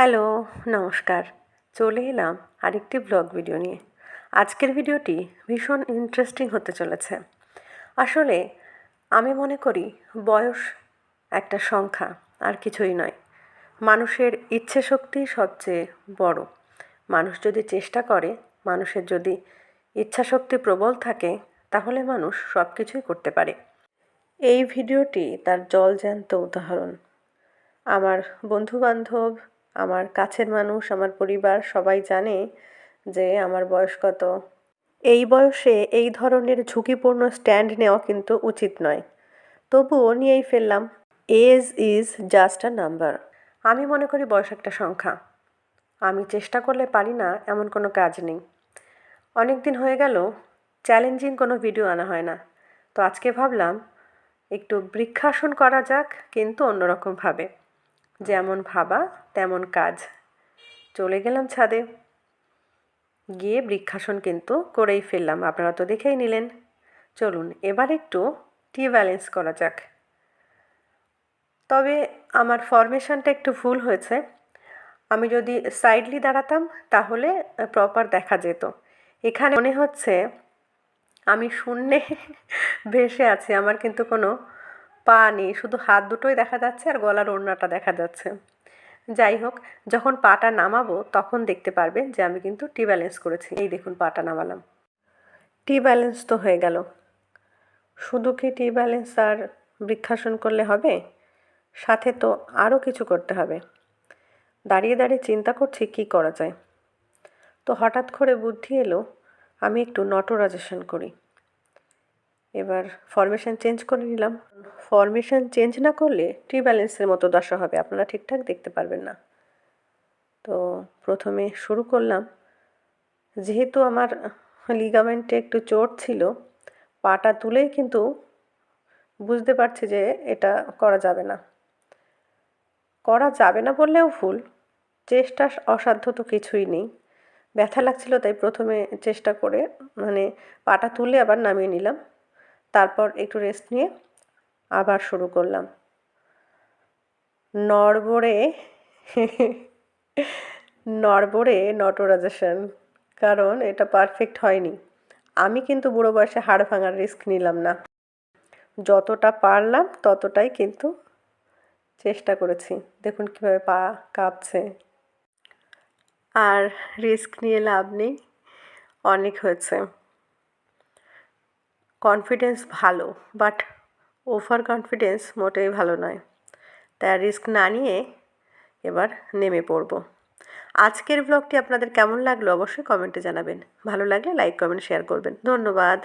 Hello, নমস্কার। চলে এলাম আরেকটি ব্লগ ভিডিও নিয়ে। আজকের ভিডিওটি ভীষণ ইন্টারেস্টিং হতে চলেছে। আসলে আমি মনে করি বয়স একটা সংখ্যা, আর কিছুই নয়। মানুষের ইচ্ছে শক্তি সবচেয়ে বড়। মানুষ যদি চেষ্টা করে, মানুষের যদি ইচ্ছা শক্তি প্রবল থাকে, তাহলে মানুষ সব কিছুই করতে পারে। এই ভিডিওটি তার জলজ্যান্ত উদাহরণ। আমার বন্ধুবান্ধব আমার কাছের মানুষ, আমার পরিবার সবাই জানে যে আমার বয়স কত। এই বয়সে এই ধরনের ঝুঁকিপূর্ণ স্ট্যান্ড নেওয়া কিন্তু উচিত নয়। তবুও নিয়েই ফেললাম। Age is just a number. আমি মনে করি বয়স একটা সংখ্যা। আমি চেষ্টা করলে পারি না, এমন কোনো কাজ নেই। অনেক দিন হয়ে গেল, চ্যালেঞ্জিং কোনো ভিডিও আনা হয় না। তো আজকে ভাবলাম, একটু বৃক্ষাসন করা যাক, কিন্তু অন্যরকমভাবে। যেমন ভাবা, তেমন কাজ। চলে গেলাম ছাদে। গিয়ে বৃক্ষাসন কিন্তু করেই ফেললাম, আপনারা তো দেখেই নিলেন। চলুন, এবার একটু টি ব্যালেন্স করা যাক। তবে আমার ফরমেশনটা একটু ভুল হয়েছে। আমি যদি সাইডলি দাঁড়াতাম, তাহলে প্রপার দেখা যেত। এখানে মনে হচ্ছে আমি শূন্যে ভেসে আছি, আমার কিন্তু কোনো পা নেই, শুধু হাত দুটোই দেখা যাচ্ছে আর গলার ওড়নাটা দেখা যাচ্ছে। যাই হোক, যখন পাটা নামাবো তখন দেখতে পারবেন যে আমি কিন্তু টি ব্যালেন্স করেছি। এই দেখুন পাটা নামালাম। টি ব্যালেন্স তো হয়ে গেল। শুধু কি টি ব্যালেন্স আর বৃক্ষাসন করলে হবে? সাথে তো আরও কিছু করতে হবে। দাঁড়িয়ে দাঁড়িয়ে চিন্তা করছি কি করা যায়। তো হঠাৎ করে বুদ্ধি এলো, আমি একটু নটরাজেশন করি। এবার ফরমেশন চেঞ্জ করে নিলাম। ফরমেশন চেঞ্জ না করলে ট্রি ব্যালেন্সের মতো দশা হবে, আপনারা ঠিকঠাক দেখতে পারবেন না। তো প্রথমে শুরু করলাম। যেহেতু আমার লিগামেন্টে একটু চোট ছিল, পাটা তুলেই কিন্তু বুঝতে পারছি যে এটা করা যাবে না। করা যাবে না বললেও ভুল, চেষ্টা অসাধ্য তো কিছুই নেই। ব্যথা লাগছিল তাই প্রথমে চেষ্টা করে মানে পাটা তুলে আবার নামিয়ে নিলাম। তারপর একটু রেস্ট নিয়ে আবার শুরু করলাম। নড়বড়ে নড়বড়ে নটরাজেশন, কারণ এটা পারফেক্ট হয়নি। আমি কিন্তু বুড়ো বয়সে হাড় ভাঙার রিস্ক নিলাম না। যতটা পারলাম ততটাই কিন্তু চেষ্টা করেছি। দেখুন কীভাবে পা কাঁপছে। আর রিস্ক নিয়ে লাভ নেই, অনেক হয়েছে। কনফিডেন্স ভালো বাট ওভার কনফিডেন্স মোটেই ভালো নয়। তাই রিস্ক না নিয়ে এবার নেমে পড়ব। আজকের ব্লগটি আপনাদের কেমন লাগল অবশ্যই কমেন্টে জানাবেন। ভালো লাগলে লাইক কমেন্ট শেয়ার করবেন। ধন্যবাদ।